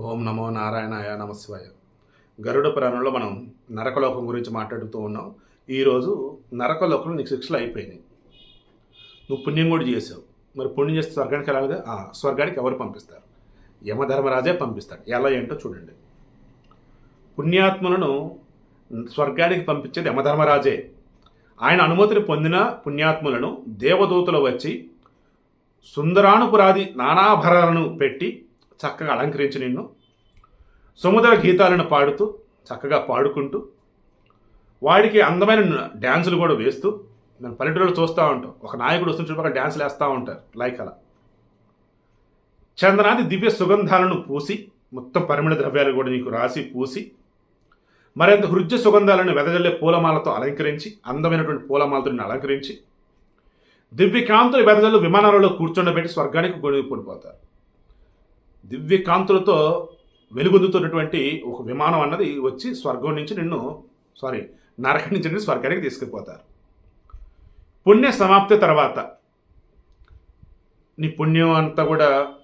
ఓం నమో నారాయణాయ నమశివాయ. గరుడ పురాణంలో మనం నరకలోకం గురించి మాట్లాడుతూ ఉన్నాం. ఈరోజు నరకలోకంలో నీకు శిక్షలు అయిపోయినాయి. నువ్వు పుణ్యం కూడా చేసావు. మరి పుణ్యం చేస్తే స్వర్గానికి వెళ్ళాలిగా ఆ, స్వర్గానికి ఎవరు పంపిస్తారు? యమధర్మరాజే పంపిస్తాడు. ఎలా ఏంటో చూడండి. పుణ్యాత్ములను స్వర్గానికి పంపించేది యమధర్మరాజే. ఆయన అనుమతిని పొందిన పుణ్యాత్ములను దేవదూతలు వచ్చి సుందరానుపురాది నానాభరణను పెట్టి చక్కగా అలంకరించి నిన్ను. సముద్ర గీతాలను పాడుతూ చక్కగా పాడుకుంటూ వాడికి అందమైన డ్యాన్సులు కూడా వేస్తూ నేను పల్లెటూరులో చూస్తూ ఉంటాం ఒక నాయకుడు వస్తున్న చుట్టుపక్కల డ్యాన్సులు వేస్తూ ఉంటారు లైక్ అలా. చందనాది దివ్య సుగంధాలను పూసి మొత్తం పరిమళ ద్రవ్యాలు కూడా నీకు రాసి పూసి మరింత హృద్య సుగంధాలను వెదజల్లే పూలమాలతో అలంకరించి అందమైనటువంటి పూలమాలతో నేను అలంకరించి దివ్యకాంతులు వెదజల్లు విమానాలలో కూర్చొండబెట్టి స్వర్గానికి గొడిగిపడిపోతారు పడిపోతారు కాంతులతో వెలుగొందుతున్నటువంటి ఒక విమానం అన్నది వచ్చి స్వర్గం నుంచి నిన్ను సారీ నరకం నుంచి నిన్ను స్వర్గానికి తీసుకుపోతారు. పుణ్య సమాప్తి తర్వాత నీ పుణ్యం అంతా కూడా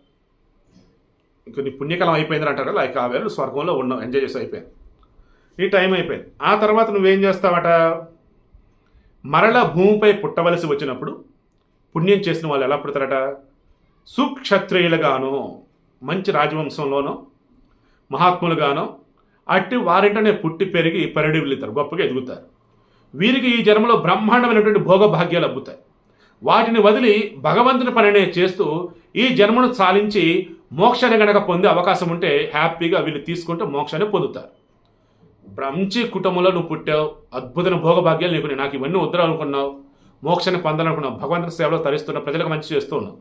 ఇంక నీ పుణ్యకాలం అయిపోయిందని అంటారు కదా లైక్ ఆ వేళ స్వర్గంలో ఉన్నావు ఎంజాయ్ చేసి అయిపోయింది ఈ టైం అయిపోయింది. ఆ తర్వాత నువ్వేం చేస్తావట? మరల భూమిపై పుట్టవలసి వచ్చినప్పుడు పుణ్యం చేసిన వాళ్ళు ఎలా పుడతారట? సుక్షత్రియులుగాను. మంచి రాజవంశంలోనో మహాత్ములుగానో అట్టి వారింటనే పుట్టి పెరిగి పరిడి గొప్పగా ఎదుగుతారు. వీరికి ఈ జన్మలో బ్రహ్మాండమైనటువంటి భోగభాగ్యాలు అబ్బుతాయి. వాటిని వదిలి భగవంతుని పనినే చేస్తూ ఈ జన్మను సాధించి మోక్షాన్ని గనక పొందే అవకాశం ఉంటే హ్యాపీగా వీళ్ళు తీసుకుంటే మోక్షాన్ని పొందుతారు. బ్రహ్మి కుటుంబంలో నువ్వు పుట్టావు అద్భుతమైన భోగభాగ్యాలు నీకు నాకు ఇవన్నీ వద్దరు అనుకున్నావు మోక్షాన్ని పొందాలనుకున్నావు భగవంతుని సేవలో తరిస్తున్న ప్రజలకు మంచి చేస్తూ ఉన్నావు.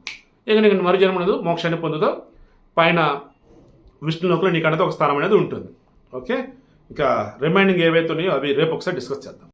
ఇక నీకు మరు జన్మనదు మోక్షాన్ని పొందుతావు పైన విష్ణులోకంలో నీకు ఒక స్థానం అనేది ఉంటుంది. ఓకే? ఇక రిమైనింగ్ ఏవైతే ఉన్నాయో అవి రేపు ఒకసారి డిస్కస్ చేద్దాం.